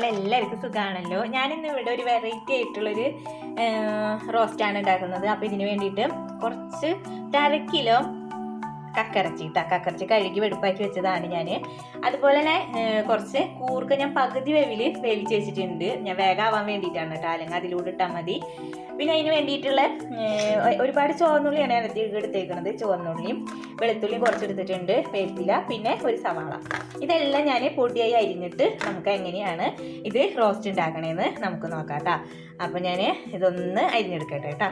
എല്ലാവർക്കും സുഖമാണല്ലോ ഞാനിന്ന് ഇവിടെ ഒരു വെറൈറ്റി ആയിട്ടുള്ളൊരു റോസ്റ്റാണ് ഉണ്ടാക്കുന്നത്. അപ്പോൾ ഇതിന് വേണ്ടിയിട്ട് കുറച്ച് അര കിലോ കക്കറച്ചി ഇട്ടാ കഴുകി വെടുപ്പാക്കി വെച്ചതാണ് ഞാൻ അതുപോലെ തന്നെ കുറച്ച് കൂർക്ക ഞാൻ പകുതി വേവിൽ വേവിച്ച് വെച്ചിട്ടുണ്ട്. ഞാൻ വേഗാവാൻ വേണ്ടിയിട്ടാണ് കേട്ടോ അല്ലെങ്കിൽ അതിലൂടെ ഇട്ടാൽ മതി. പിന്നെ അതിന് വേണ്ടിയിട്ടുള്ള ഒരുപാട് ചുവന്നുള്ളിയാണ് ഞാൻ എടുത്ത് എടുത്തേക്കുന്നത് ചുവന്നുള്ളിയും വെളുത്തുള്ളിയും കുറച്ചെടുത്തിട്ടുണ്ട്. വേപ്പില പിന്നെ ഒരു സവാള. ഇതെല്ലാം ഞാൻ പൊടിയായി അരിഞ്ഞിട്ട് നമുക്ക് എങ്ങനെയാണ് ഇത് റോസ്റ്റ് ഉണ്ടാക്കണേന്ന് നമുക്ക് നോക്കാം കേട്ടോ അപ്പോൾ ഞാൻ ഇതൊന്ന് അരിഞ്ഞെടുക്കട്ടെ കേട്ടോ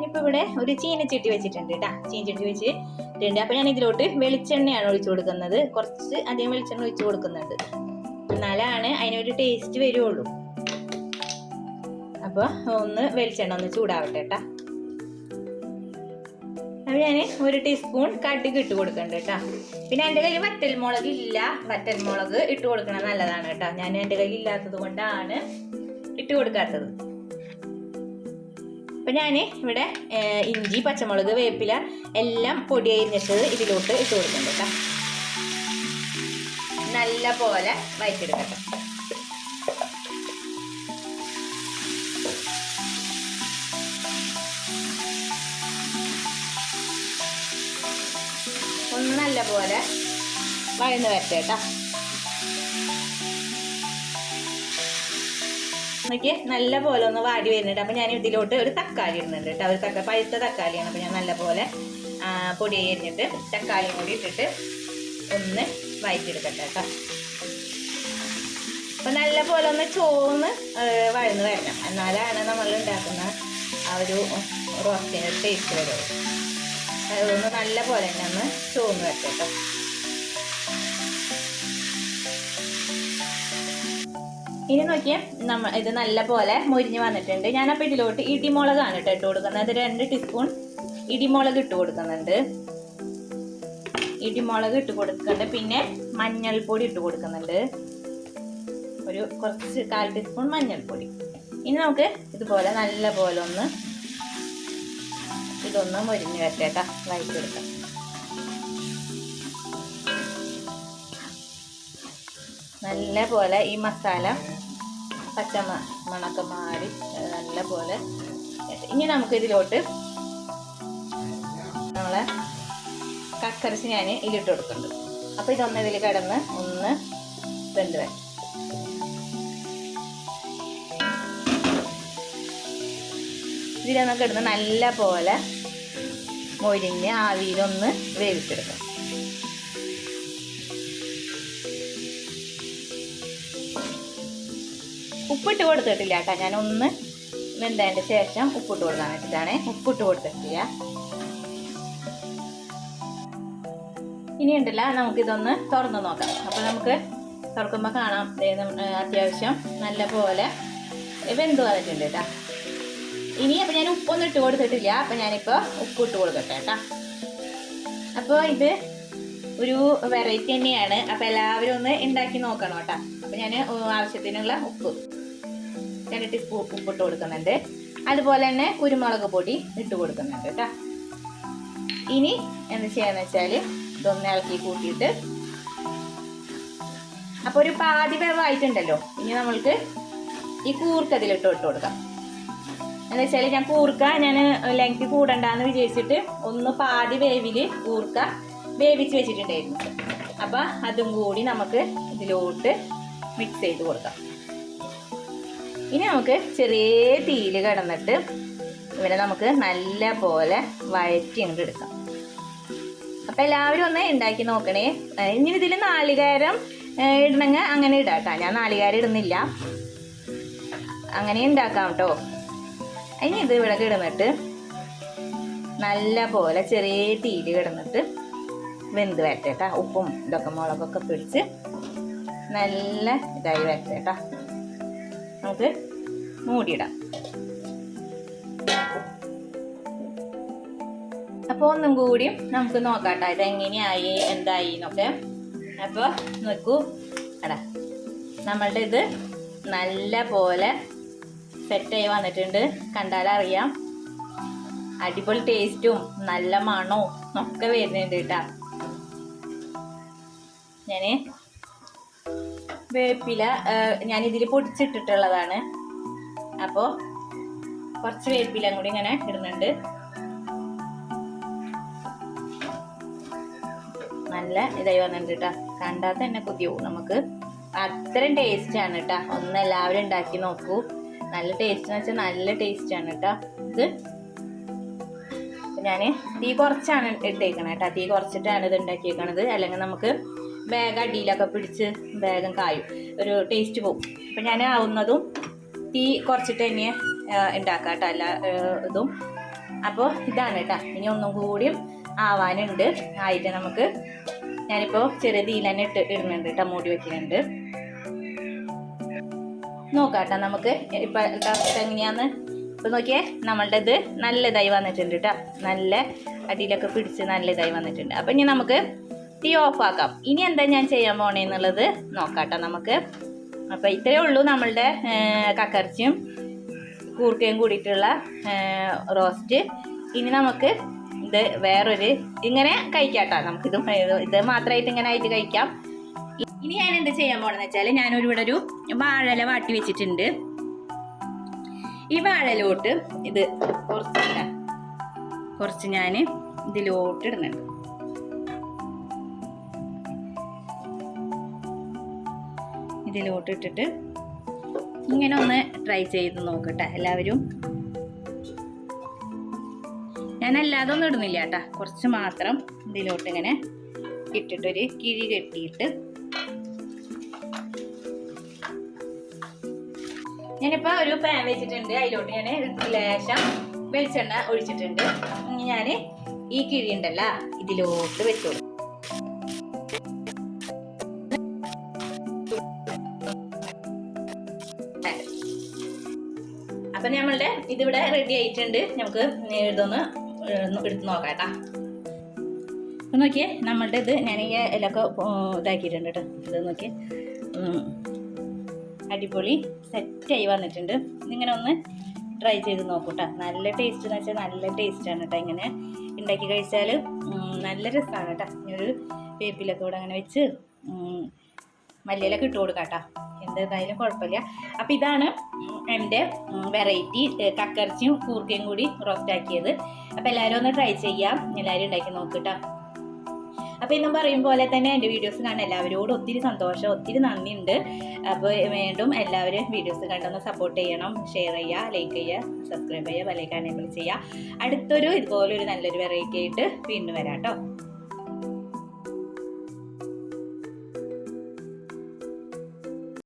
ഞാനിപ്പോൾ ഇവിടെ ഒരു ചീനച്ചട്ടി വെച്ചിട്ടുണ്ട് കേട്ടോ ചീനച്ചട്ടി വെച്ചിട്ടുണ്ട്. അപ്പോൾ ഞാൻ ഇതിലോട്ട് വെളിച്ചെണ്ണയാണ് ഒഴിച്ചു കൊടുക്കുന്നത്. കുറച്ച് അധികം വെളിച്ചെണ്ണ ഒഴിച്ചു കൊടുക്കുന്നുണ്ട്. എന്നാലാണ് അതിനൊരു ടേസ്റ്റ് വരുള്ളൂ. അപ്പോൾ ഒന്ന് വെളിച്ചെണ്ണ ഒന്ന് ചൂടാവട്ടെ കേട്ടോ അപ്പോൾ ഞാൻ ഒരു ടീസ്പൂൺ കടുക് ഇട്ട് കൊടുക്കണ്ട കേട്ടോ പിന്നെ എന്റെ കയ്യിൽ വറ്റൽമുളക് ഇല്ല. വറ്റൽമുളക് ഇട്ട് കൊടുക്കണം നല്ലതാണ് കേട്ടോ ഞാൻ എന്റെ കയ്യിൽ ഇല്ലാത്തത് കൊണ്ടാണ് ഇട്ട് കൊടുക്കാത്തത്. അപ്പം ഞാൻ ഇവിടെ ഇഞ്ചി പച്ചമുളക് വേപ്പില എല്ലാം പൊടി അരിഞ്ഞിട്ടത് ഇതിലോട്ട് ഇട്ട് കൊടുക്കുന്നുണ്ട് കേട്ടോ. നല്ല പോലെ വയറ്റെടുക്കട്ടെ ഒന്ന് നല്ല പോലെ വഴന്ന് വരട്ടെ കേട്ടോ. നോക്കിയേ നല്ല പോലെ ഒന്ന് വാടി വരുന്നുണ്ട്. അപ്പം ഞാൻ ഇതിലോട്ട് ഒരു തക്കാളി ഇടുന്നുണ്ട് കേട്ടോ. ഒരു തക്കാളി പഴുത്ത തക്കാളിയാണ്. അപ്പം ഞാൻ നല്ല പോലെ പൊടി അരിഞ്ഞിട്ട് തക്കാളിയും കൂടി ഇട്ടിട്ട് ഒന്ന് വഴറ്റിയെടുക്കട്ടെ കേട്ടോ. അപ്പം നല്ല പോലെ ഒന്ന് ചോന്ന് വഴന്ന് വരണം. എന്നാലാണ് നമ്മൾ ഉണ്ടാക്കുന്ന ആ ഒരു റോസ്റ്റിന്റെ ടേസ്റ്റ് വരുള്ളൂ അതൊന്ന് നല്ല പോലെ തന്നെ ഒന്ന് ചോന്ന് വരട്ടെ കേട്ടോ. ഇനി നോക്കിയേ നമ്മ ഇത് നല്ല പോലെ മൊരിഞ്ഞ് വന്നിട്ടുണ്ട്. ഞാനപ്പോൾ ഇതിലോട്ട് ഇടിമുളകാണ് കേട്ടോ ഇട്ട് കൊടുക്കുന്നത്. രണ്ട് ടീസ്പൂൺ ഇടിമുളക് ഇട്ട് കൊടുക്കുന്നുണ്ട്. ഇടിമുളക് ഇട്ട് കൊടുക്കുന്നുണ്ട്. പിന്നെ മഞ്ഞൾപ്പൊടി ഇട്ട് കൊടുക്കുന്നുണ്ട്. ഒരു കുറച്ച് കാൽ ടീസ്പൂൺ മഞ്ഞൾപ്പൊടി. ഇനി നമുക്ക് ഇതുപോലെ നല്ല പോലെ ഒന്ന് ഇതൊന്ന് മൊരിഞ്ഞ് വരട്ടേട്ടാ. വഴറ്റിയെടുക്കാം നല്ല പോലെ ഈ മസാല പച്ച മണക്കം മാറി നല്ല പോലെ ഇനി നമുക്ക് ഇതിലോട്ട് നമ്മളെ കക്കരച്ച് ഞാൻ ഇതിലിട്ട് കൊടുക്കുന്നുണ്ട്. അപ്പോൾ ഇതൊന്ന് ഇതിൽ കിടന്ന് ഒന്ന് വെന്ത് വരും ഇതിലൊന്ന് കിടന്ന് നല്ല പോലെ മൊരിഞ്ഞ് ആവിയിലൊന്ന് വേവിച്ചെടുക്കാം. ഉപ്പിട്ട് കൊടുത്തിട്ടില്ല കേട്ടോ. ഞാൻ ഒന്ന് വെന്തതിന്റെ ശേഷം ഉപ്പിട്ട് കൊടുക്കാൻ വെച്ചിട്ടാണ് ഉപ്പിട്ട് കൊടുത്തിട്ടില്ല. ഇനി ഉണ്ടല്ല നമുക്കിതൊന്ന് തുറന്ന് നോക്കാം. അപ്പോൾ നമുക്ക് തുറക്കുമ്പോൾ കാണാം. അത്യാവശ്യം നല്ല പോലെ വെന്ത് വന്നിട്ടുണ്ട് കേട്ടോ. ഇനി അപ്പം ഞാൻ ഉപ്പൊന്നും ഇട്ട് കൊടുത്തിട്ടില്ല. അപ്പോൾ ഞാനിപ്പോൾ ഉപ്പ് ഇട്ട് കൊടുക്കട്ടെ കേട്ടോ. അപ്പോൾ ഇത് ഒരു വെറൈറ്റി തന്നെയാണ്. അപ്പോൾ എല്ലാവരും ഒന്ന് ഉണ്ടാക്കി നോക്കണം കേട്ടോ. അപ്പോൾ ഞാൻ ആവശ്യത്തിനുള്ള ഉപ്പ്. രണ്ട് ടീസ്പൂൺ ഉപ്പ് ഇട്ട് കൊടുക്കുന്നുണ്ട്. അതുപോലെ തന്നെ കുരുമുളക് പൊടി ഇട്ട് കൊടുക്കുന്നുണ്ട് കേട്ടോ. ഇനി എന്ത് ചെയ്യാന്ന് വെച്ചാൽ ഇതൊന്ന് ഇളക്കി കൂട്ടിയിട്ട് അപ്പോൾ ഒരു പാതി വേവായിട്ടുണ്ടല്ലോ. ഇനി നമ്മൾക്ക് ഈ കൂർക്ക ഇതിലിട്ട് ഇട്ട് കൊടുക്കാം. എന്ന് വെച്ചാൽ ഞാൻ കൂർക്ക ഞാൻ ലെങ്ത് കൂടണ്ടെന്ന് വിചാരിച്ചിട്ട് ഒന്ന് പാതി വേവിൽ കൂർക്ക വേവിച്ച് വെച്ചിട്ടുണ്ടായിരുന്നു. അപ്പം അതും കൂടി നമുക്ക് ഇതിലോട്ട് മിക്സ് ചെയ്ത് കൊടുക്കാം. ഇനി നമുക്ക് ചെറിയ തീയിൽ കിടന്നിട്ട് ഇവനെ നമുക്ക് നല്ല പോലെ വഴറ്റി അങ്ങോട്ട് എടുക്കാം. അപ്പം എല്ലാവരും ഒന്ന് ഉണ്ടാക്കി നോക്കണേ. ഇനി ഇതിൽ നാളികേരം ഇടണങ്ങ അങ്ങനെ ഇടാട്ടോ. ഞാൻ നാളികേരം ഇടുന്നില്ല. അങ്ങനെ ഉണ്ടാക്കാം കേട്ടോ ഇനി ഇത് ഇവിടെ കിടന്നിട്ട് നല്ല പോലെ ചെറിയ തീയിൽ കിടന്നിട്ട് വെന്ത് വരട്ടെ കേട്ടോ ഉപ്പും ഇതൊക്കെ മുളകൊക്കെ പിടിച്ച് നല്ല ഇതായി വരട്ടെ കേട്ടോ നമുക്ക് മൂടിയിടാം. അപ്പോൾ ഒന്നും കൂടി നമുക്ക് നോക്കാം ഇത് എങ്ങനെയായി എന്തായി എന്നൊക്കെ. അപ്പോൾ നോക്കൂ. അടാ നമ്മളുടെ ഇത് നല്ല പോലെ സെറ്റായി വന്നിട്ടുണ്ട്. കണ്ടാലറിയാം അടിപൊളി ടേസ്റ്റും നല്ല മണവും ഒക്കെ വരുന്നുണ്ട് കേട്ടോ. ഞാൻ വേപ്പില ഞാൻ ഇതിൽ പൊടിച്ചിട്ടിട്ടുള്ളതാണ്. അപ്പോൾ കുറച്ച് വേപ്പില കൂടി ഇങ്ങനെ ഇടുന്നുണ്ട്. നല്ല ഇതായി വന്നിട്ടുണ്ട് കേട്ടോ കണ്ടാൽ തന്നെ കൊതിയാവും നമുക്ക്. അത്രയും ടേസ്റ്റ് ആണ് കേട്ടോ ഒന്ന് എല്ലാവരും ഉണ്ടാക്കി നോക്കൂ. നല്ല ടേസ്റ്റ് എന്ന് വെച്ചാൽ നല്ല ടേസ്റ്റ് ആണ് കേട്ടോ ഇത് ഞാൻ തീ കുറച്ചാണ് ഇട്ടേക്കണേ കേട്ടോ തീ കുറച്ചിട്ടാണ് ഇത് ഉണ്ടാക്കിയേക്കണത്. അല്ലെങ്കിൽ നമുക്ക് വേഗം അടിയിലൊക്കെ പിടിച്ച് വേഗം കായും. ഒരു ടേസ്റ്റ് പോകും അപ്പം ഞാൻ ആവുന്നതും തീ കുറച്ചിട്ട് തന്നെ ഉണ്ടാക്കാം കേട്ടോ അല്ല ഇതും. അപ്പോൾ ഇതാണ് കേട്ടോ. ഇനി ഒന്നും കൂടിയും ആവാനുണ്ട്. ആയിട്ട് നമുക്ക് ഞാനിപ്പോൾ ചെറിയ തീയിൽ തന്നെ ഇട്ട് ഇടുന്നുണ്ട് കേട്ടോ. മൂടി വെക്കുന്നുണ്ട്. നോക്കാം കേട്ടോ നമുക്ക്. ഇപ്പം എങ്ങനെയാന്ന് ഇപ്പം നോക്കിയേ നമ്മളുടെ ഇത് നല്ല ഇതായി വന്നിട്ടുണ്ട് കേട്ടോ. നല്ല അടിയിലൊക്കെ പിടിച്ച് നല്ല ഇതായി വന്നിട്ടുണ്ട്. അപ്പം ഇനി നമുക്ക് തീ ആക്കാം. ഇനി എന്താ ഞാൻ ചെയ്യാൻ പോണേന്നുള്ളത് നോക്കാട്ടോ കേട്ടോ നമുക്ക്. അപ്പോൾ ഇത്രയേ ഉള്ളൂ നമ്മളുടെ കക്കർച്ചിയും കൂർക്കയും കൂടിയിട്ടുള്ള റോസ്റ്റ് ഇനി നമുക്ക് ഇത് വേറൊരു ഇങ്ങനെ കഴിക്കാട്ടോ. നമുക്ക് ഇത് മാത്രമായിട്ട് ഇങ്ങനെ ആയിട്ട് കഴിക്കാം. ഇനി ഞാൻ എന്ത് ചെയ്യാൻ പോണെന്ന് വെച്ചാൽ ഞാനൊരു ഇവിടെ ഒരു വാഴല വാട്ടി വെച്ചിട്ടുണ്ട്. ഈ വാഴലോട്ട് ഇത് കുറച്ച് കുറച്ച് ഞാൻ ഇതിലോട്ട് ഇടുന്നുണ്ട്. ഇതിലോട്ട് ഇട്ടിട്ട് ഇങ്ങനെ ഒന്ന് ട്രൈ ചെയ്ത് നോക്കട്ടെ എല്ലാവരും. ഞാൻ അല്ലാതെ ഒന്നും ഇടുന്നില്ല കേട്ടാ. കുറച്ച് മാത്രം ഇതിലോട്ട് ഇങ്ങനെ ഇട്ടിട്ടൊരു കിഴി കെട്ടിയിട്ട്. ഞാനിപ്പോൾ ഒരു പാൻ വെച്ചിട്ടുണ്ട് അതിലോട്ട് ഞാൻ ലേശം വെളിച്ചെണ്ണ ഒഴിച്ചിട്ടുണ്ട്. ഞാൻ ഈ കിഴി ഉണ്ടല്ല ഇതിലോട്ട് വെച്ചോളൂ. അപ്പൊ നമ്മളുടെ ഇതിവിടെ റെഡി ആയിട്ടുണ്ട്. നമുക്ക് ഇതൊന്ന് എടുത്ത് നോക്കാം കേട്ടാ. നോക്കിയേ നമ്മളുടെ ഇത് ഞാൻ ഈ ഇലൊക്കെ ഇതാക്കിയിട്ടുണ്ട് കേട്ടോ. ഇത് നോക്കിയേ. അടിപൊളി സെറ്റായി വന്നിട്ടുണ്ട്. ഇങ്ങനെ ഒന്ന് ട്രൈ ചെയ്ത് നോക്കൂട്ടാ നല്ല ടേസ്റ്റ് എന്ന് വെച്ചാൽ നല്ല ടേസ്റ്റാണ് കേട്ടോ ഇങ്ങനെ ഉണ്ടാക്കി കഴിച്ചാൽ നല്ല രസമാണ് കേട്ടോ ഒരു വേപ്പിലൊക്കെ കൂടെ അങ്ങനെ വെച്ച് മല്ലിയിലൊക്കെ ഇട്ട് കൊടുക്കാം കേട്ടോ എന്തായാലും കുഴപ്പമില്ല. അപ്പം ഇതാണ് എന്റെ വെറൈറ്റി കക്കർച്ചിയും കൂർക്കയും കൂടി റോസ്റ്റ് ആക്കിയത്. അപ്പം എല്ലാവരും ഒന്ന് ട്രൈ ചെയ്യാം. എല്ലാവരും ഉണ്ടാക്കി നോക്കിട്ടോ. അപ്പോൾ ഇന്നും പറയും പോലെ തന്നെ എന്റെ വീഡിയോസ് കാണാൻ എല്ലാവരോടും ഒത്തിരി സന്തോഷം ഒത്തിരി നന്ദിയുണ്ട്. അപ്പോൾ വീണ്ടും എല്ലാവരും വീഡിയോസ് കണ്ടൊന്ന് സപ്പോർട്ട് ചെയ്യണം. ഷെയർ ചെയ്യുക ലൈക്ക് ചെയ്യുക സബ്സ്ക്രൈബ് ചെയ്യുക വലൈക്കാൻ എനേബിൾ ചെയ്യുക. അടുത്തൊരു ഇതുപോലൊരു നല്ലൊരു വെറൈറ്റി ആയിട്ട് വീണ്ടും വരാം കേട്ടോ